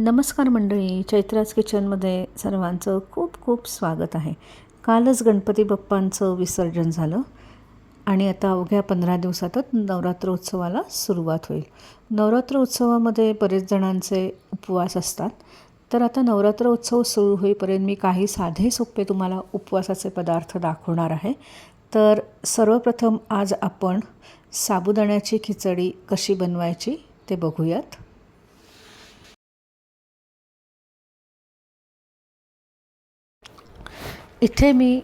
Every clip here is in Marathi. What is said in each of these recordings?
नमस्कार मंडळी चैत्राज किचनमध्ये सर्वांचं खूप खूप स्वागत आहे. कालच गणपती बाप्पांचं विसर्जन झालं आणि आता अवघ्या पंधरा दिवसातच नवरात्र उत्सवाला सुरुवात होईल. नवरात्र उत्सवामध्ये बरेच जणांचे उपवास असतात. तर आता नवरात्र उत्सव सुरू होईपर्यंत मी काही साधे सोपे तुम्हाला उपवासाचे पदार्थ दाखवणार आहे. तर सर्वप्रथम आज आपण साबुदाण्याची खिचडी कशी बनवायची ते बघूयात. इथे मी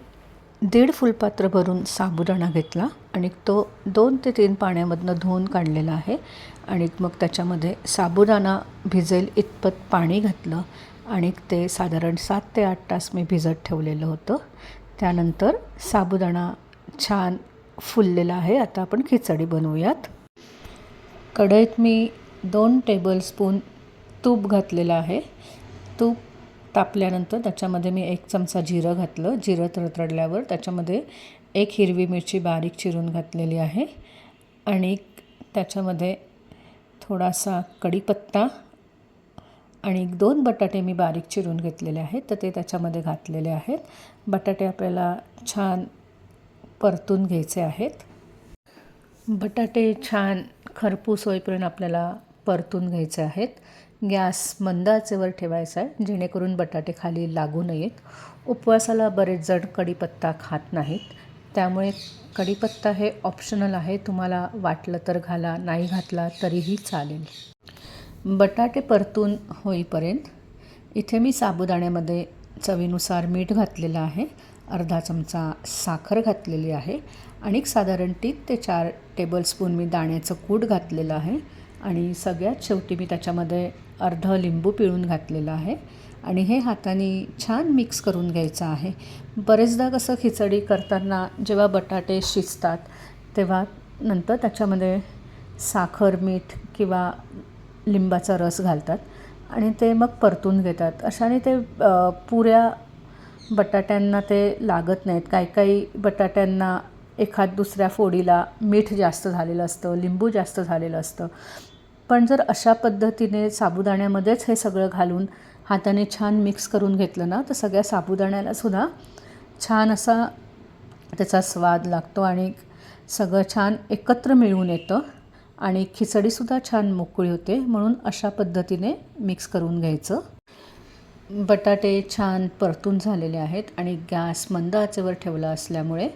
दीड फुलपात्र भरून साबुदाणा घेतला आणि तो दोन ते तीन पाण्यामधनं धुवून काढलेला आहे आणि मग त्याच्यामध्ये साबुदाणा भिजेल इतपत पाणी घातलं आणि ते साधारण सात ते आठ तास मी भिजत ठेवलेलं होतं. त्यानंतर साबुदाणा छान फुललेला आहे. आता आपण खिचडी बनवूयात. कढईत मी दोन टेबलस्पून तूप घातलेलं आहे. तूप तापल्यानंतर त्याच्यामध्ये मी एक चमचा जिरं घातलं. जिरं तडतडल्यावर त्याच्यामध्ये एक हिरवी मिरची बारीक चिरून घातलेली आहे. आणि त्याच्यामध्ये थोडासा कढीपत्ता आणि दोन बटाटे मी बारीक चिरून घेतलेले आहेत. तर ते त्याच्यामध्ये घातलेले आहेत. बटाटे आपल्याला छान परतून घ्यायचे आहेत. बटाटे छान खरपूस होईपर्यंत आपल्याला परतून घ्यायचे आहेत. गॅस मंद आचेवर ठेवायचा आहे जेणेकरून बटाटे खाली लागू नयेत. उपवासाला बरेच जण कढीपत्ता खात नाहीत. त्यामुळे कढीपत्ता हे ऑप्शनल आहे. तुम्हाला वाटलं तर घाला नाही घातला तरीही चालेल. बटाटे परतून होईपर्यंत इथे मी साबुदाण्यामध्ये चवीनुसार मीठ घातलेलं आहे. अर्धा चमचा साखर घातलेली आहे. आणि साधारण तीन ते चार टेबलस्पून मी दाण्याचं कूट घातलेलं आहे. आणि सगळ्यात शेवटी मी त्याच्यामध्ये अर्ध लिंबू पिळून घातलेलं आहे आणि हे हाताने छान मिक्स करून घ्यायचं आहे. बरेचदा कसं खिचडी करताना जेव्हा बटाटे शिजतात तेव्हा नंतर त्याच्यामध्ये साखर मीठ किंवा लिंबाचा रस घालतात आणि ते मग परतून घेतात. अशाने ते पुऱ्या बटाट्यांना ते लागत नाहीत. काही काही बटाट्यांना एखाद दुसऱ्या फोडीला मीठ जास्त झालेलं असतं लिंबू जास्त झालेलं असतं. पण जर अशा पद्धतीने साबुदाण्यामध्येच हे सगळं घालून हाताने छान मिक्स करून घेतलं ना तर सगळ्या साबुदाण्यालासुद्धा छान असा त्याचा स्वाद लागतो आणि सगळं छान एकत्र मिळून येतं आणि खिचडीसुद्धा छान मोकळी होते म्हणून अशा पद्धतीने मिक्स करून घ्यायचं. बटाटे छान परतून झालेले आहेत आणि गॅस मंद आचेवर ठेवला असल्यामुळे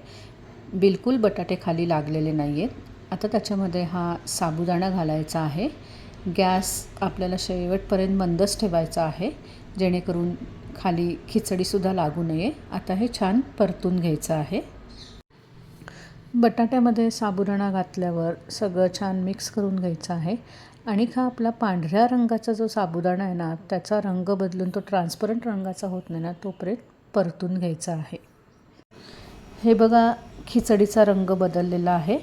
बिलकुल बटाटे खाली लागलेले नाही आहेत आता त्याच्यामध्ये हा साबुदाणा घालायचा आहे. गॅस आपल्याला शेवटपर्यंत मंदच ठेवायचा आहे. जेणेकरून खाली खिचडीसुद्धा लागू नये. आता हे छान परतून घ्यायचं आहे. बटाट्यामध्ये साबुदाणा घातल्यावर सगळं छान मिक्स करून घ्यायचं आहे. आणि हा आपला पांढऱ्या रंगाचा जो साबुदाणा आहे ना त्याचा रंग बदलून तो ट्रान्सपरंट रंगाचा होत नाही ना तोपर्यंत परतून घ्यायचा आहे. हे बघा खिचडीचा रंग बदललेला आहे.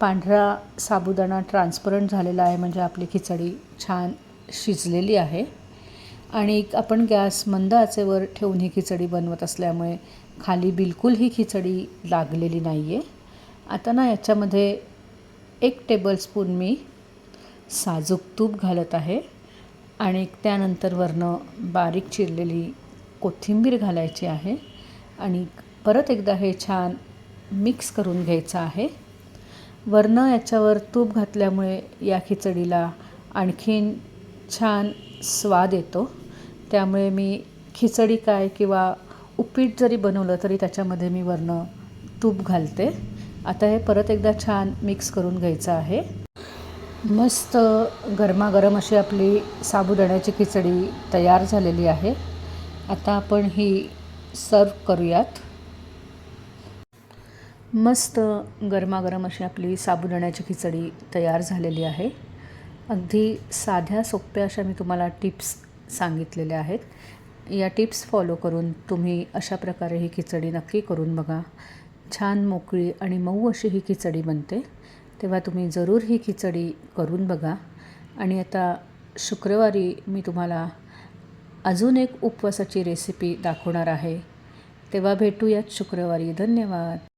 पांढरा साबुदाणा ट्रान्सपरंट झालेला आहे म्हणजे आपली खिचडी छान शिजलेली आहे. आणि आपण गॅस मंद आचेवर ठेवून ही खिचडी बनवत असल्यामुळे खाली बिलकुल ही खिचडी लागलेली नाही आहे आता ना याच्यामध्ये एक टेबलस्पून मी साजूक तूप घालत आहे आणि त्यानंतर वरनं बारीक चिरलेली कोथिंबीर घालायची आहे. आणि परत एकदा हे छान मिक्स करून घ्यायचं आहे. वरनं याच्यावर तूप घातल्यामुळे या खिचडीला आणखीन छान स्वाद येतो. त्यामुळे मी खिचडी काय किंवा उपीट जरी बनवलं तरी त्याच्यामध्ये मी वरनं तूप घालते. आता हे परत एकदा छान मिक्स करून घ्यायचं आहे. मस्त गरमागरम अशी आपली साबुदाण्याची खिचडी तयार झालेली आहे. आता आपण ही सर्व करूयात. मस्त गरमागरम अशी आपली साबुदाण्याची खिचडी तयार झालेली आहे. अगदी साध्या सोप्या अशा मी तुम्हाला टिप्स सांगितलेल्या आहेत. या टिप्स फॉलो करून तुम्ही अशा प्रकारे ही खिचडी नक्की करून बघा. छान मोकळी आणि मऊ अशी ही खिचडी बनते. तेव्हा तुम्ही जरूर ही खिचडी करून बघा. आणि आता शुक्रवारी मी तुम्हाला अजून एक उपवासाची रेसिपी दाखवणार आहे. तेव्हा भेटूयात शुक्रवारी. धन्यवाद.